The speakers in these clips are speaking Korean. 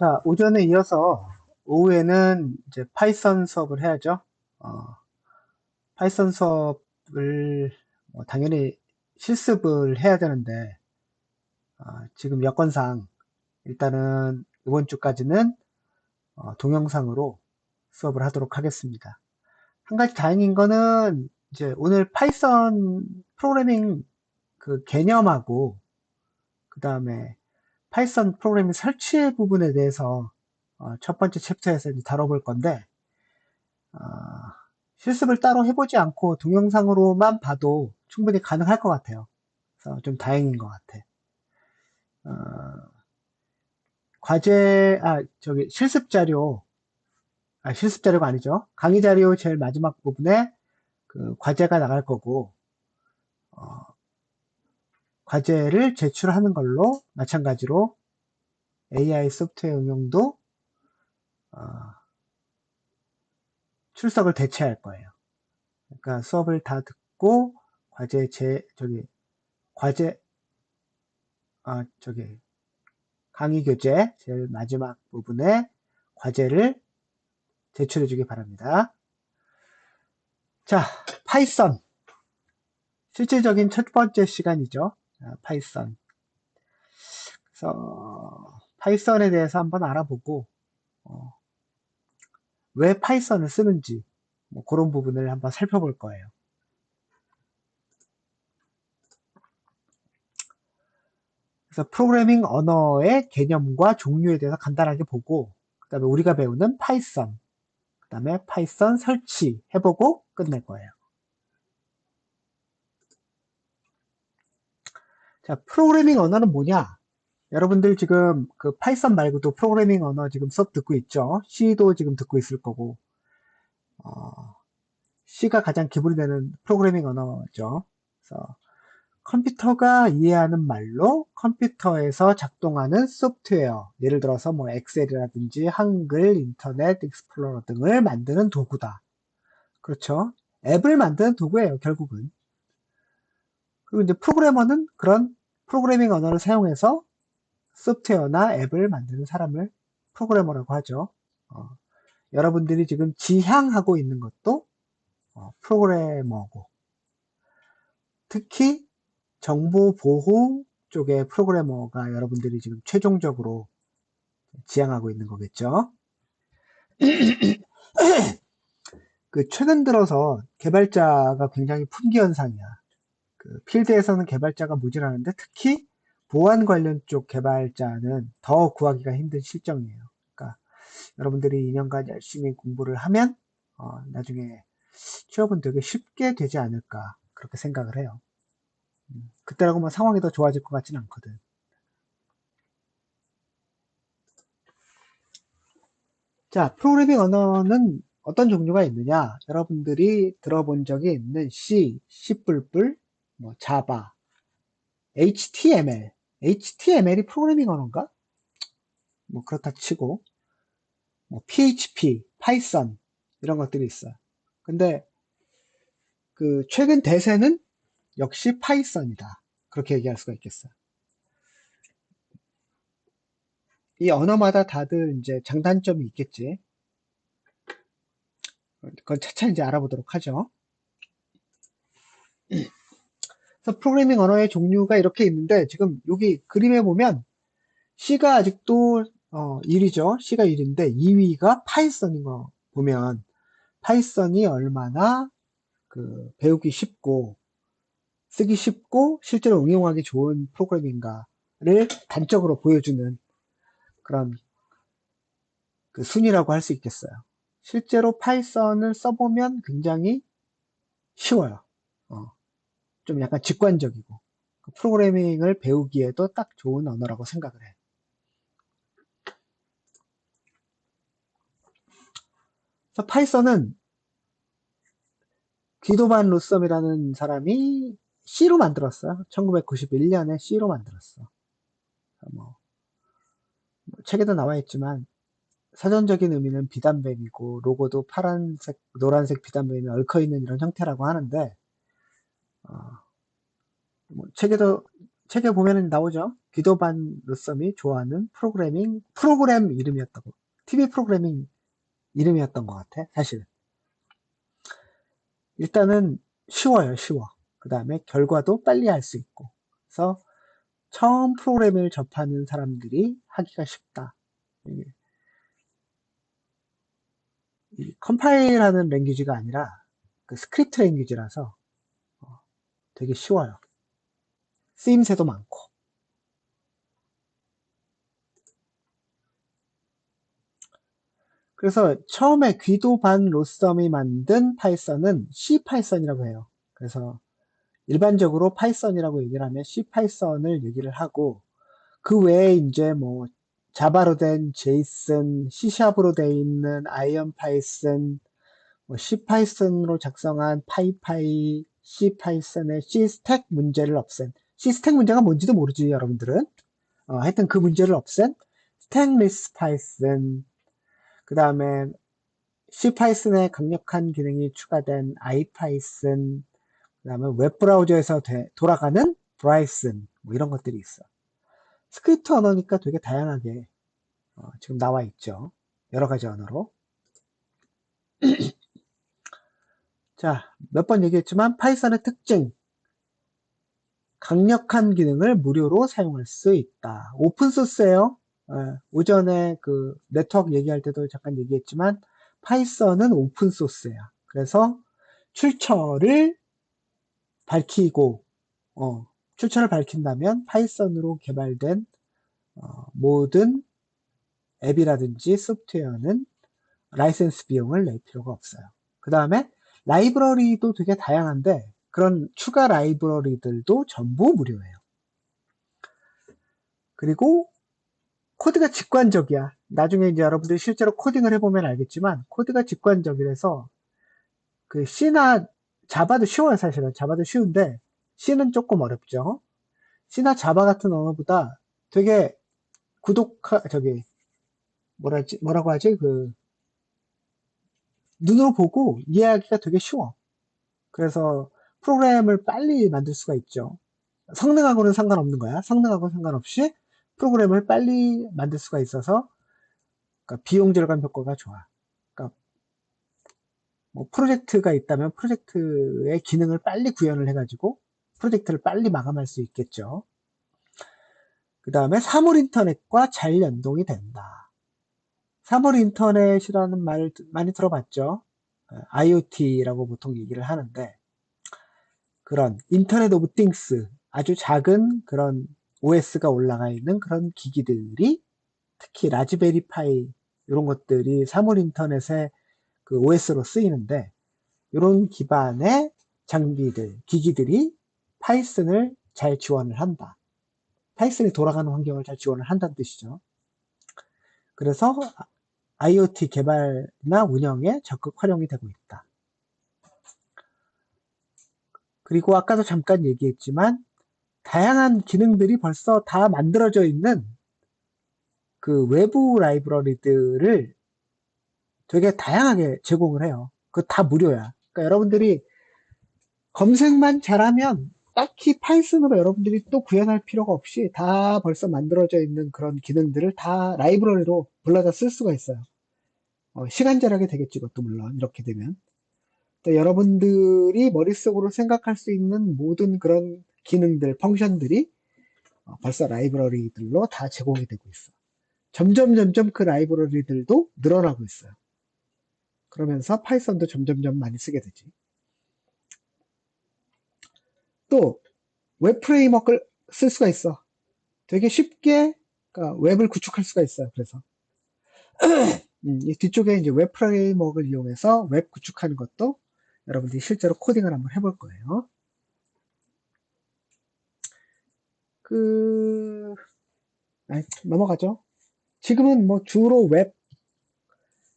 자, 오전에 이어서 오후에는 이제 파이썬 수업을 해야죠. 어, 파이썬 수업을 뭐 당연히 실습을 해야 되는데 어, 지금 여건상 일단은 이번 주까지는 어, 동영상으로 수업을 하도록 하겠습니다. 한 가지 다행인 거는 이제 오늘 파이썬 프로그래밍 그 개념하고 그 다음에 파이썬 프로그래밍 설치 부분에 대해서 어, 첫 번째 챕터에서 다뤄볼 건데 어, 실습을 따로 해보지 않고 동영상으로만 봐도 충분히 가능할 것 같아요. 그래서 좀 다행인 것 같아. 어, 과제, 아, 저기, 실습 자료, 아, 실습 자료가 아니죠. 강의 자료 제일 마지막 부분에 그 과제가 나갈 거고, 어, 과제를 제출하는 걸로 마찬가지로 AI 소프트웨어 응용도 어, 출석을 대체할 거예요. 그러니까 수업을 다 듣고 과제 제 저기 과제 아 저기 강의 교재 제일 마지막 부분에 과제를 제출해 주기 바랍니다. 자, 파이썬 실질적인 첫 번째 시간이죠. 아, 파이썬. 그래서 파이썬에 대해서 한번 알아보고 어, 왜 파이썬을 쓰는지 뭐 그런 부분을 한번 살펴볼 거예요. 그래서 프로그래밍 언어의 개념과 종류에 대해서 간단하게 보고 그 다음에 우리가 배우는 파이썬 그 다음에 파이썬 설치 해보고 끝낼 거예요. 자, 프로그래밍 언어는 뭐냐? 여러분들 지금 그 파이썬 말고도 프로그래밍 언어 지금 수업 듣고 있죠? C도 지금 듣고 있을 거고, 어, C가 가장 기본이 되는 프로그래밍 언어죠. 그래서 컴퓨터가 이해하는 말로 컴퓨터에서 작동하는 소프트웨어, 예를 들어서 뭐 엑셀이라든지 한글, 인터넷, 익스플로러 등을 만드는 도구다. 그렇죠? 앱을 만드는 도구예요, 결국은. 그리고 이제 프로그래머는 그런 프로그래밍 언어를 사용해서 소프트웨어나 앱을 만드는 사람을 프로그래머라고 하죠. 어, 여러분들이 지금 지향하고 있는 것도 어, 프로그래머고 특히 정보 보호 쪽의 프로그래머가 여러분들이 지금 최종적으로 지향하고 있는 거겠죠. 그 최근 들어서 개발자가 굉장히 품귀 현상이야. 그 필드에서는 개발자가 모자라는데 특히 보안 관련 쪽 개발자는 더 구하기가 힘든 실정이에요. 그러니까 여러분들이 2년간 열심히 공부를 하면 어, 나중에 취업은 되게 쉽게 되지 않을까 그렇게 생각을 해요. 음, 그때라고 뭐 상황이 더 좋아질 것 같지는 않거든. 자, 프로그래밍 언어는 어떤 종류가 있느냐? 여러분들이 들어본 적이 있는 C, C++, 뭐 자바, HTML, HTML이 프로그래밍 언어인가? 뭐 그렇다 치고 뭐 PHP, 파이썬 이런 것들이 있어요. 근데 그 최근 대세는 역시 파이썬이다. 그렇게 얘기할 수가 있겠어요. 이 언어마다 다들 이제 장단점이 있겠지. 그건 차차 이제 알아보도록 하죠. 그래서 프로그래밍 언어의 종류가 이렇게 있는데 지금 여기 그림에 보면 C가 아직도 어, 1위죠. C가 1인데 2위가 파이썬인 거 보면 파이썬이 얼마나 그 배우기 쉽고 쓰기 쉽고 실제로 응용하기 좋은 프로그래밍인가를 단적으로 보여주는 그런 그 순위라고 할 수 있겠어요. 실제로 파이썬을 써보면 굉장히 쉬워요. 어. 좀 약간 직관적이고 그 프로그래밍을 배우기에도 딱 좋은 언어라고 생각을 해. 그래서 파이썬은 기도반 루썸이라는 사람이 C로 만들었어요. 1991년에 C로 만들었어. 뭐, 뭐 책에도 나와 있지만 사전적인 의미는 비단뱀이고 로고도 파란색, 노란색 비단뱀이 얽혀 있는 이런 형태라고 하는데 어, 뭐 책에도 책에 보면은 나오죠. 기도반 루썸이 좋아하는 프로그래밍, 프로그램 이름이었다고. TV 프로그래밍 이름이었던 것 같아, 사실. 일단은 쉬워요, 쉬워. 그 다음에 결과도 빨리 할 수 있고. 그래서 처음 프로그램을 접하는 사람들이 하기가 쉽다. 이 컴파일하는 랭귀지가 아니라 그 스크립트 랭귀지라서 어, 되게 쉬워요. 쓰임새도 많고. 그래서 처음에 귀도 반 로썸이 만든 파이썬은 C 파이썬이라고 해요. 그래서 일반적으로 파이썬이라고 얘기를 하면 C 파이썬을 얘기를 하고 그 외에 이제 뭐 자바로 된 제이슨, C샵으로 돼 있는 아이언 파이썬, 뭐 C 파이썬으로 작성한 파이파이, C 파이썬의 C 스택 문제를 없앤 C 스택 문제가 뭔지도 모르지 여러분들은. 어, 하여튼 그 문제를 없앤 스택리스 파이썬 그 다음에 C 파이썬에 강력한 기능이 추가된 아이파이썬 그 다음에 웹브라우저에서 되, 돌아가는 브라이슨 뭐 이런 것들이 있어. 스크립트 언어니까 되게 다양하게 어, 지금 나와 있죠. 여러 가지 언어로. 자, 몇 번 얘기했지만 파이썬의 특징. 강력한 기능을 무료로 사용할 수 있다. 오픈소스예요. 어, 오전에 그 네트워크 얘기할 때도 잠깐 얘기했지만 파이썬은 오픈소스야. 그래서 출처를 밝히고 어, 출처를 밝힌다면 파이썬으로 개발된 어, 모든 앱이라든지 소프트웨어는 라이센스 비용을 낼 필요가 없어요. 그 다음에 라이브러리도 되게 다양한데 그런 추가 라이브러리들도 전부 무료예요. 그리고 코드가 직관적이야. 나중에 이제 여러분들이 실제로 코딩을 해보면 알겠지만 코드가 직관적이라서 그 C나 자바도 쉬워요, 사실은. 자바도 쉬운데, C는 조금 어렵죠. C나 자바 같은 언어보다 되게 구독하, 저기, 뭐라지, 뭐라고 하지? 그, 눈으로 보고 이해하기가 되게 쉬워. 그래서 프로그램을 빨리 만들 수가 있죠. 성능하고는 상관없는 거야. 성능하고는 상관없이 프로그램을 빨리 만들 수가 있어서 그러니까 비용 절감 효과가 좋아. 뭐 프로젝트가 있다면 프로젝트의 기능을 빨리 구현을 해가지고 프로젝트를 빨리 마감할 수 있겠죠. 그 다음에 사물 인터넷과 잘 연동이 된다. 사물 인터넷이라는 말을 많이 들어봤죠. IoT라고 보통 얘기를 하는데 그런 인터넷 오브 띵스 아주 작은 그런 OS가 올라가 있는 그런 기기들이 특히 라즈베리 파이 이런 것들이 사물 인터넷에 그 OS로 쓰이는데 이런 기반의 장비들, 기기들이 파이썬을 잘 지원을 한다. 파이썬이 돌아가는 환경을 잘 지원을 한다는 뜻이죠. 그래서 IoT 개발이나 운영에 적극 활용이 되고 있다. 그리고 아까도 잠깐 얘기했지만 다양한 기능들이 벌써 다 만들어져 있는 그 외부 라이브러리들을 되게 다양하게 제공을 해요. 그 다 무료야. 그러니까 여러분들이 검색만 잘하면 딱히 파이썬으로 여러분들이 또 구현할 필요가 없이 다 벌써 만들어져 있는 그런 기능들을 다 라이브러리로 불러다 쓸 수가 있어요. 어, 시간 절약이 되겠지, 그것도 물론. 이렇게 되면. 여러분들이 머릿속으로 생각할 수 있는 모든 그런 기능들, 펑션들이 어, 벌써 라이브러리들로 다 제공이 되고 있어. 점점 점점 그 라이브러리들도 늘어나고 있어요. 그러면서 파이썬도 점점점 많이 쓰게 되지. 또 웹 프레임워크를 쓸 수가 있어. 되게 쉽게 그러니까 웹을 구축할 수가 있어요. 그래서 음, 이 뒤쪽에 이제 웹 프레임워크를 이용해서 웹 구축하는 것도 여러분들이 실제로 코딩을 한번 해볼 거예요. 그 아니, 넘어가죠. 지금은 뭐 주로 웹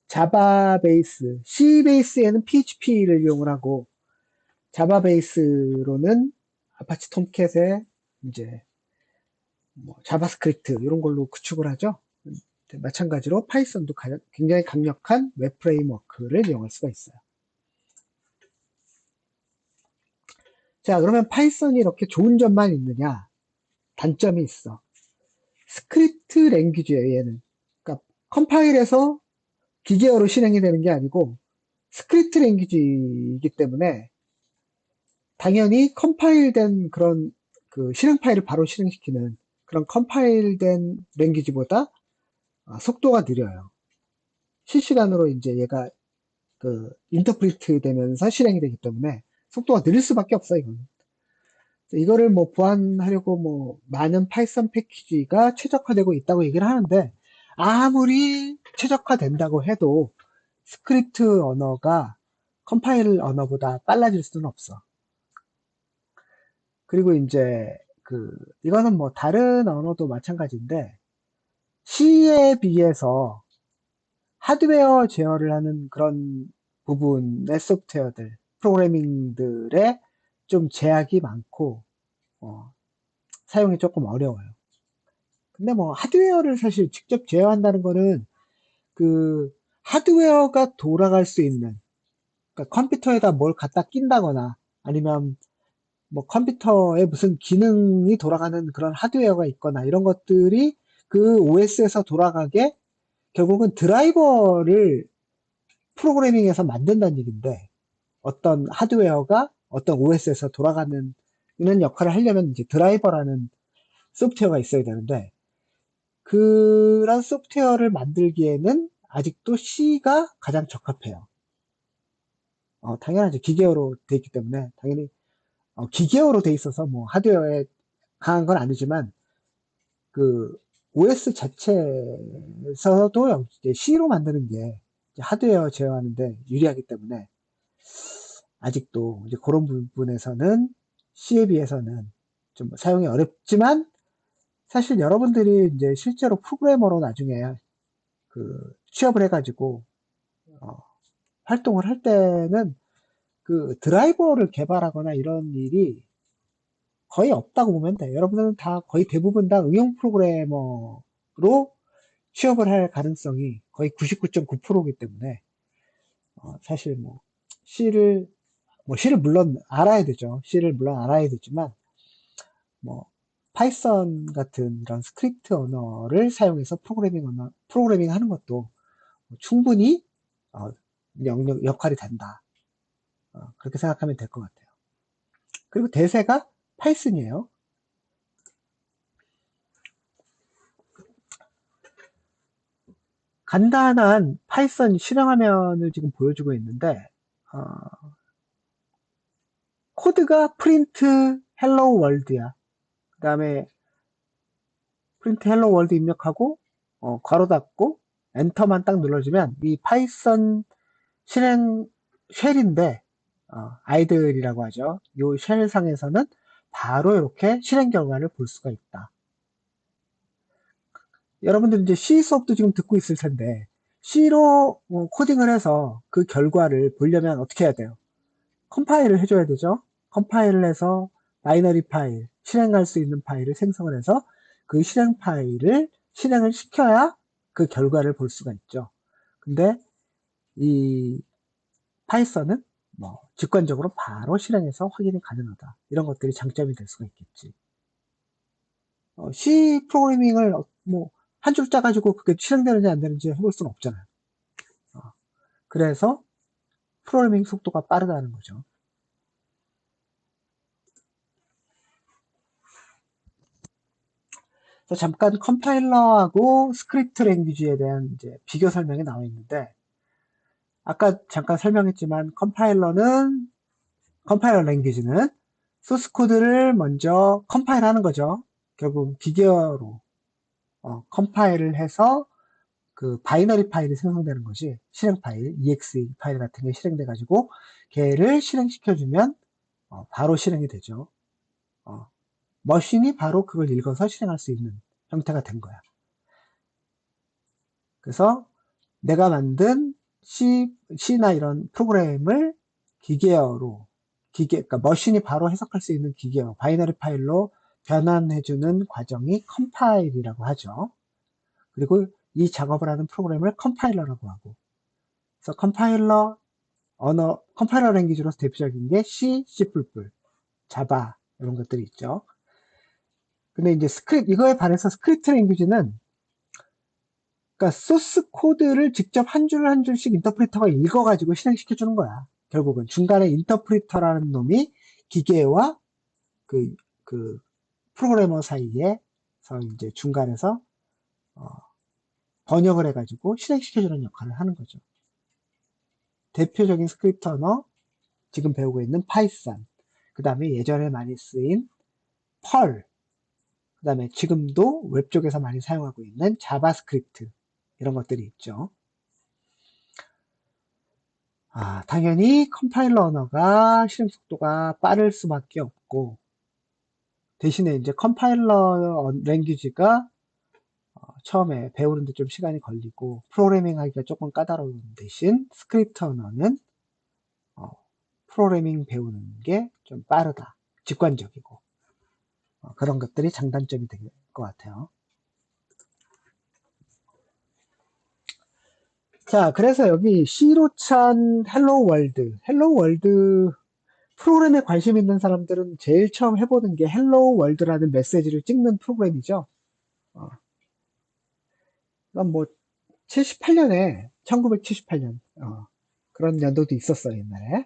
자바 베이스, C 베이스에는 PHP를 이용을 하고 자바 베이스로는 아파치 톰캣에 이제 뭐 자바스크립트 이런 걸로 구축을 하죠. 마찬가지로 파이썬도 굉장히 강력한 웹 프레임워크를 이용할 수가 있어요. 자, 그러면 파이썬이 이렇게 좋은 점만 있느냐? 단점이 있어. 스크립트 랭귀지예요, 얘는. 그러니까 컴파일해서 기계어로 실행이 되는 게 아니고 스크립트 랭귀지이기 때문에 당연히 컴파일된 그런 그 실행 파일을 바로 실행시키는 그런 컴파일된 랭귀지보다 아, 속도가 느려요. 실시간으로 이제 얘가 그 인터프리트 되면서 실행이 되기 때문에 속도가 느릴 수밖에 없어 이거는. 이거를 뭐 보완하려고 뭐 많은 파이썬 패키지가 최적화되고 있다고 얘기를 하는데 아무리 최적화된다고 해도 스크립트 언어가 컴파일 언어보다 빨라질 수는 없어. 그리고 이제 그 이거는 뭐 다른 언어도 마찬가지인데 C에 비해서 하드웨어 제어를 하는 그런 부분의 소프트웨어들, 프로그래밍들의 좀 제약이 많고 어, 사용이 조금 어려워요. 근데 뭐 하드웨어를 사실 직접 제어한다는 거는 그 하드웨어가 돌아갈 수 있는 그러니까 컴퓨터에다 뭘 갖다 낀다거나 아니면 뭐 컴퓨터에 무슨 기능이 돌아가는 그런 하드웨어가 있거나 이런 것들이 그 OS에서 돌아가게 결국은 드라이버를 프로그래밍에서 만든다는 얘기인데 어떤 하드웨어가 어떤 OS에서 돌아가는 이런 역할을 하려면 이제 드라이버라는 소프트웨어가 있어야 되는데 그런 소프트웨어를 만들기에는 아직도 C가 가장 적합해요. 어, 당연하죠. 기계어로 돼 있기 때문에 당연히 어, 기계어로 돼 있어서 뭐 하드웨어에 강한 건 아니지만 그 OS 자체에서도 이제 C로 만드는 게 하드웨어 제어하는데 유리하기 때문에 아직도 이제 그런 부분에서는 C에 비해서는 좀 사용이 어렵지만 사실 여러분들이 이제 실제로 프로그래머로 나중에 그 취업을 해가지고 어, 활동을 할 때는 그 드라이버를 개발하거나 이런 일이 거의 없다고 보면 돼요. 여러분들은 다 거의 대부분 다 응용 프로그래머로 취업을 할 가능성이 거의 99.9%이기 때문에 어, 사실 뭐 C를 뭐 C를 물론 알아야 되죠. C를 물론 알아야 되지만 뭐 파이썬 같은 이런 스크립트 언어를 사용해서 프로그래밍 언어 프로그래밍 하는 것도 충분히 어, 영역 역할이 된다. 어, 그렇게 생각하면 될 것 같아요. 그리고 대세가 파이썬이에요. 간단한 파이썬 실행 화면을 지금 보여주고 있는데 어, 코드가 프린트 헬로 월드야. 그 다음에 프린트 헬로 월드 입력하고 어, 괄호 닫고 엔터만 딱 눌러주면 이 파이썬 실행 쉘인데 어, 아이들이라고 하죠. 이 쉘 상에서는 바로 이렇게 실행 결과를 볼 수가 있다. 여러분들 이제 C 수업도 지금 듣고 있을 텐데 C로 어, 코딩을 해서 그 결과를 보려면 어떻게 해야 돼요? 컴파일을 해줘야 되죠. 컴파일을 해서 바이너리 파일, 실행할 수 있는 파일을 생성을 해서 그 실행 파일을 실행을 시켜야 그 결과를 볼 수가 있죠. 근데 이 파이썬은 뭐 직관적으로 바로 실행해서 확인이 가능하다. 이런 것들이 장점이 될 수가 있겠지. 어, C 프로그래밍을 뭐 한 줄 짜가지고 그게 실행되는지 안 되는지 해볼 수는 없잖아요. 어, 그래서 프로그래밍 속도가 빠르다는 거죠. 잠깐 컴파일러하고 스크립트 랭귀지에 대한 이제 비교 설명이 나와 있는데 아까 잠깐 설명했지만 컴파일러는 컴파일러 랭귀지는 소스 코드를 먼저 컴파일 하는 거죠. 결국 기계어로 어, 컴파일을 해서 그 바이너리 파일이 생성되는 것이 실행 파일, exe 파일 같은 게 실행돼 가지고 걔를 실행시켜주면 어, 바로 실행이 되죠. 어, 머신이 바로 그걸 읽어서 실행할 수 있는 형태가 된 거야. 그래서 내가 만든 C, C나 이런 프로그램을 기계어로, 기계, 그러니까 머신이 바로 해석할 수 있는 기계어, 바이너리 파일로 변환해주는 과정이 컴파일이라고 하죠. 그리고 이 작업을 하는 프로그램을 컴파일러라고 하고, 그래서 컴파일러 언어, 컴파일러 랭귀지로서 대표적인 게 C, C++, 자바 이런 것들이 있죠. 근데 이제 스크립트, 이거에 반해서 스크립트 랭귀지는 그러니까 소스 코드를 직접 한 줄 한 줄씩 인터프리터가 읽어가지고 실행시켜 주는 거야. 결국은 중간에 인터프리터라는 놈이 기계와 그, 그 프로그래머 사이에서 이제 중간에서 어, 번역을 해가지고 실행시켜주는 역할을 하는 거죠. 대표적인 스크립트 언어, 지금 배우고 있는 파이썬, 그 다음에 예전에 많이 쓰인 펄, 그 다음에 지금도 웹 쪽에서 많이 사용하고 있는 자바스크립트, 이런 것들이 있죠. 아, 당연히 컴파일러 언어가 실행 속도가 빠를 수밖에 없고, 대신에 이제 컴파일러 랭귀지가 어, 처음에 배우는데 좀 시간이 걸리고 프로그래밍 하기가 조금 까다로운 대신 스크립트 언어는 어, 프로그래밍 배우는 게 좀 빠르다. 직관적이고. 어, 그런 것들이 장단점이 될 것 같아요 자 그래서 여기 시로찬 헬로 월드. 헬로 월드 프로그램에 관심 있는 사람들은 제일 처음 해보는 게 헬로 월드라는 메시지를 찍는 프로그램이죠. 어. 뭐 78년에 1978년 어, 그런 연도도 있었어요 옛날에.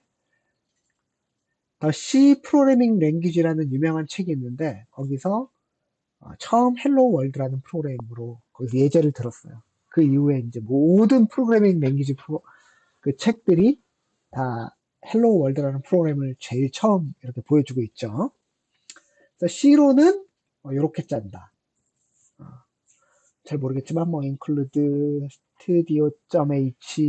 더 C 프로그래밍 랭귀지라는 유명한 책이 있는데 거기서 어, 처음 헬로 월드라는 프로그램으로 예제를 들었어요 그 이후에 이제 모든 프로그래밍 랭귀지 프로, 그 책들이 다 헬로 월드라는 프로그램을 제일 처음 이렇게 보여주고 있죠. 그래서 C로는 어, 이렇게 짠다. 어, 잘 모르겠지만 뭐 include studio.h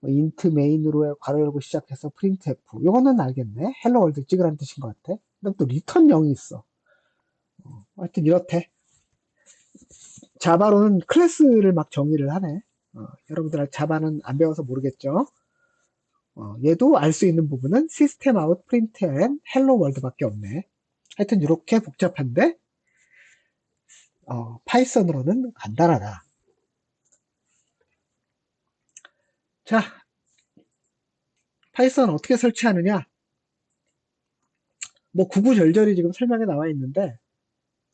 뭐 int main으로 괄호 열고 시작해서 printf 이거는 알겠네. 헬로 월드 찍으라는 뜻인 것 같아. 근데 또 리턴 0이 있어. 어, 하여튼 이렇대 자바로는 클래스를 막 정의를 하네 어, 여러분들 자바는 안 배워서 모르겠죠 어, 얘도 알 수 있는 부분은 시스템 아웃 프린트 앤 헬로 월드밖에 없네 하여튼 이렇게 복잡한데 어, 파이썬으로는 간단하다. 자, 파이썬 어떻게 설치하느냐? 뭐 구구절절히 지금 설명에 나와 있는데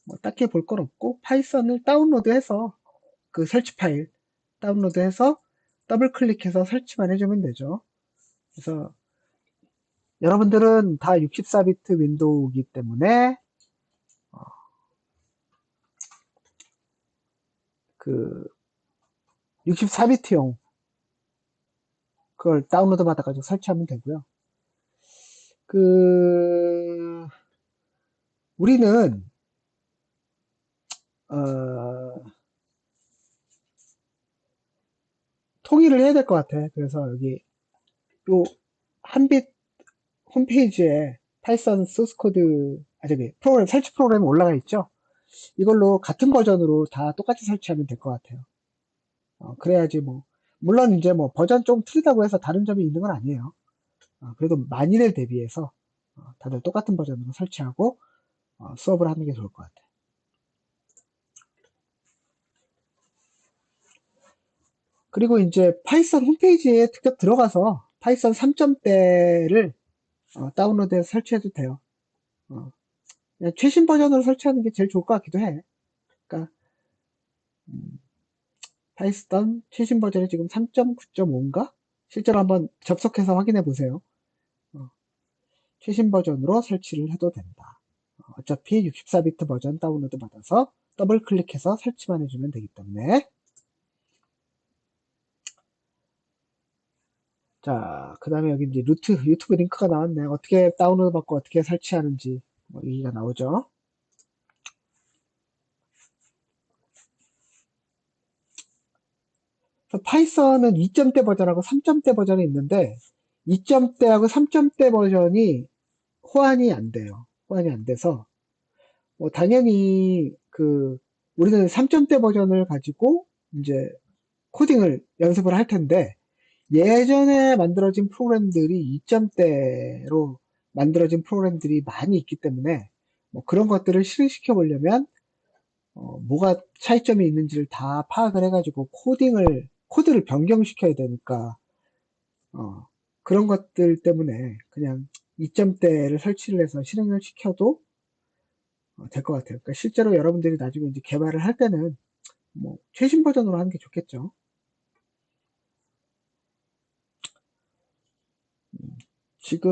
뭐 딱히 볼 건 없고 파이썬을 다운로드해서 그 설치 파일 다운로드해서 더블 클릭해서 설치만 해주면 되죠. 그래서 여러분들은 다 64비트 윈도우이기 때문에 그 64비트용 그걸 다운로드 받아가지고 설치하면 되고요. 그 우리는 어, 통일을 해야 될 것 같아. 그래서 여기 요 한빛 홈페이지에 파이썬 소스 코드 아 저기 프로그램 설치 프로그램 올라가 있죠. 이걸로 같은 버전으로 다 똑같이 설치하면 될 것 같아요. 어, 그래야지 뭐 물론 이제 뭐 버전 좀 틀리다고 해서 다른 점이 있는 건 아니에요. 어, 그래도 만일에 대비해서 어, 다들 똑같은 버전으로 설치하고 어, 수업을 하는 게 좋을 것 같아요. 그리고 이제 파이썬 홈페이지에 직접 들어가서 파이썬 3점대를 어, 다운로드해서 설치해도 돼요. 어, 최신 버전으로 설치하는 게 제일 좋을 것 같기도 해. 그러니까 음, 파이썬 최신 버전이 지금 3.9.5인가? 실제로 한번 접속해서 확인해 보세요. 어, 최신 버전으로 설치를 해도 된다. 어, 어차피 64비트 버전 다운로드 받아서 더블 클릭해서 설치만 해주면 되기 때문에 자, 그 다음에 여기 이제 루트, 유튜브 링크가 나왔네. 어떻게 다운로드 받고 어떻게 설치하는지 뭐 얘기가 나오죠. 파이썬은 2점대 버전하고 3점대 버전이 있는데 2점대하고 3점대 버전이 호환이 안 돼요. 호환이 안 돼서 뭐 당연히 그 우리는 3점대 버전을 가지고 이제 코딩을 연습을 할 텐데 예전에 만들어진 프로그램들이 2점대로 만들어진 프로그램들이 많이 있기 때문에 뭐 그런 것들을 실행시켜 보려면 어, 뭐가 차이점이 있는지를 다 파악을 해가지고 코딩을 코드를 변경시켜야 되니까 어, 그런 것들 때문에 그냥 2점대를 설치를 해서 실행을 시켜도 될것 같아요. 그러니까 실제로 여러분들이 나중에 이제 개발을 할 때는 뭐 최신 버전으로 하는 게 좋겠죠. 지금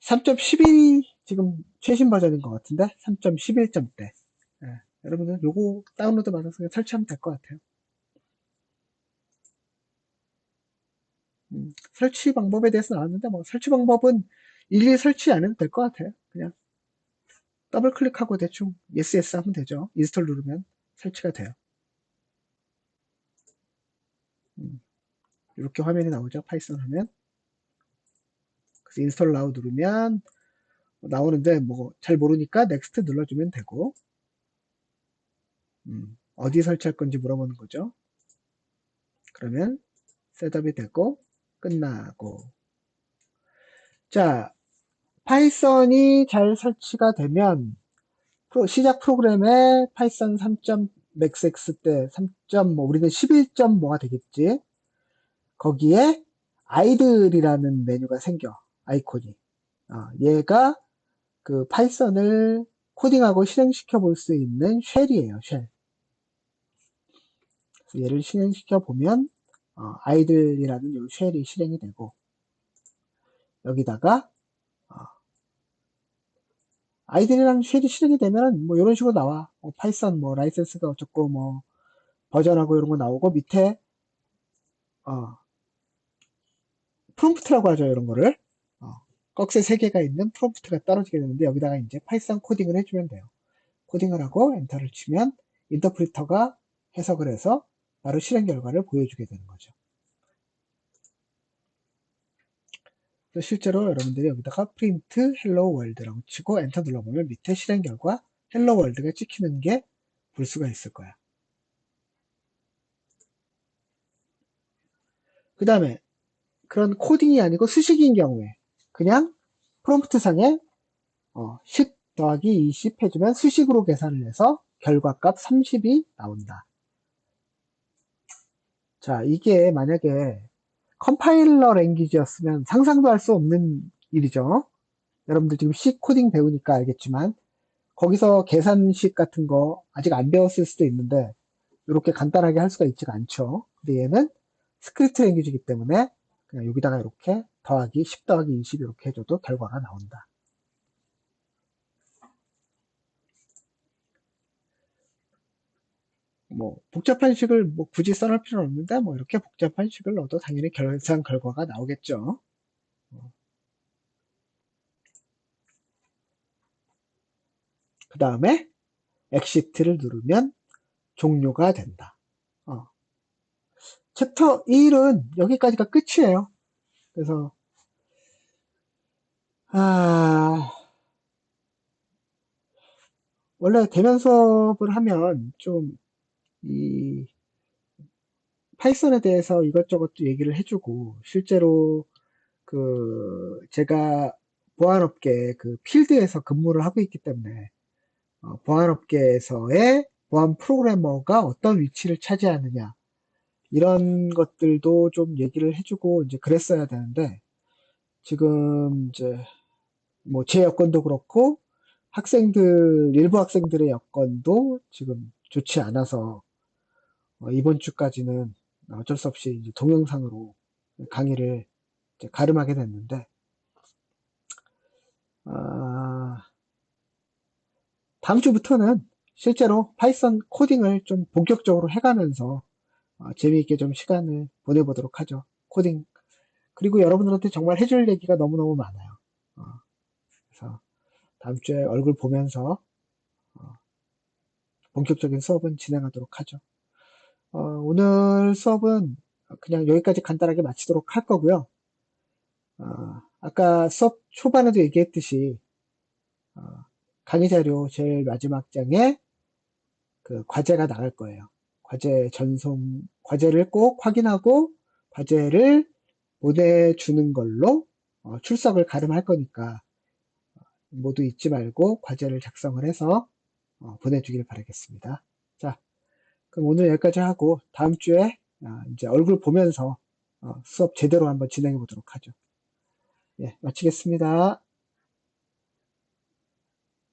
3.12 지금 최신 버전인 것 같은데 3.11점대 네, 여러분들 요거 다운로드 받아서 그냥 설치하면 될 것 같아요. 음, 설치 방법에 대해서 나왔는데 뭐 설치 방법은 일일이 설치 안 해도 될 것 같아요. 그냥 더블 클릭하고 대충 yes yes 하면 되죠. 인스톨 누르면 설치가 돼요. 음, 이렇게 화면이 나오죠. 파이썬 하면 그래서 인스톨 나우 누르면 나오는데 뭐 잘 모르니까 넥스트 눌러주면 되고 음, 어디 설치할 건지 물어보는 거죠. 그러면 셋업이 되고 끝나고 자 파이썬이 잘 설치가 되면 시작 프로그램에 파이썬 3. 맥스엑스 때 3. 뭐 우리는 11점 뭐가 되겠지 거기에 아이들이라는 메뉴가 생겨 아이콘이. 어, 얘가 그 파이썬을 코딩하고 실행시켜 볼 수 있는 쉘이에요 쉘. 얘를 실행시켜 보면 어, 아이들이라는 요 쉘이 실행이 되고 여기다가 어, 아이들이라는 쉘이 실행이 되면 뭐 이런 식으로 나와. 어, 파이썬 뭐 라이센스가 어쩌고 뭐 버전하고 이런 거 나오고 밑에 어, 프롬프트라고 하죠 이런 거를. 어, 꺽쇠 3개가 있는 프롬프트가 떨어지게 되는데 여기다가 이제 파이썬 코딩을 해주면 돼요 코딩을 하고 엔터를 치면 인터프리터가 해석을 해서 바로 실행 결과를 보여주게 되는 거죠. 실제로 여러분들이 여기다가 프린트 헬로 월드라고 치고 엔터 눌러보면 밑에 실행 결과 헬로 월드가 찍히는 게 볼 수가 있을 거야. 그 다음에 그런 코딩이 아니고 수식인 경우에 그냥 프롬프트 상에 어, 10 더하기 20 해주면 수식으로 계산을 해서 결과값 30이 나온다. 자, 이게 만약에 컴파일러 랭귀지였으면 상상도 할 수 없는 일이죠. 여러분들 지금 C 코딩 배우니까 알겠지만 거기서 계산식 같은 거 아직 안 배웠을 수도 있는데 이렇게 간단하게 할 수가 있지가 않죠. 근데 얘는 스크립트 랭귀지이기 때문에 그냥 여기다가 이렇게 더하기 10 더하기 20 이렇게 해줘도 결과가 나온다. 뭐 복잡한 식을 뭐 굳이 써놓을 필요는 없는데 뭐 이렇게 복잡한 식을 넣어도 당연히 결산 결과가 나오겠죠. 그 다음에 엑시트를 누르면 종료가 된다. 어. 챕터 1은 여기까지가 끝이에요. 그래서 아 원래 대면 수업을 하면 좀 이 파이썬에 대해서 이것저것 얘기를 해주고 실제로 그 제가 보안업계 그 필드에서 근무를 하고 있기 때문에 어, 보안업계에서의 보안 프로그래머가 어떤 위치를 차지하느냐 이런 것들도 좀 얘기를 해주고 이제 그랬어야 되는데 지금 이제 뭐 제 여건도 그렇고 학생들 일부 학생들의 여건도 지금 좋지 않아서 어, 이번 주까지는 어쩔 수 없이 동영상으로 강의를 가름하게 됐는데 어, 다음 주부터는 실제로 파이썬 코딩을 좀 본격적으로 해가면서 어, 재미있게 좀 시간을 보내보도록 하죠. 코딩 그리고 여러분들한테 정말 해줄 얘기가 너무너무 많아요. 어, 그래서 다음 주에 얼굴 보면서 어, 본격적인 수업은 진행하도록 하죠. 어, 오늘 수업은 그냥 여기까지 간단하게 마치도록 할 거고요. 어, 아까 수업 초반에도 얘기했듯이 어, 강의 자료 제일 마지막 장에 그 과제가 나갈 거예요. 과제 전송, 과제를 꼭 확인하고 과제를 보내주는 걸로 어, 출석을 가름할 거니까 모두 잊지 말고 과제를 작성을 해서 어, 보내주길 바라겠습니다. 자, 그럼 오늘 여기까지 하고 다음 주에 아, 이제 얼굴 보면서 어, 수업 제대로 한번 진행해 보도록 하죠. 예, 마치겠습니다.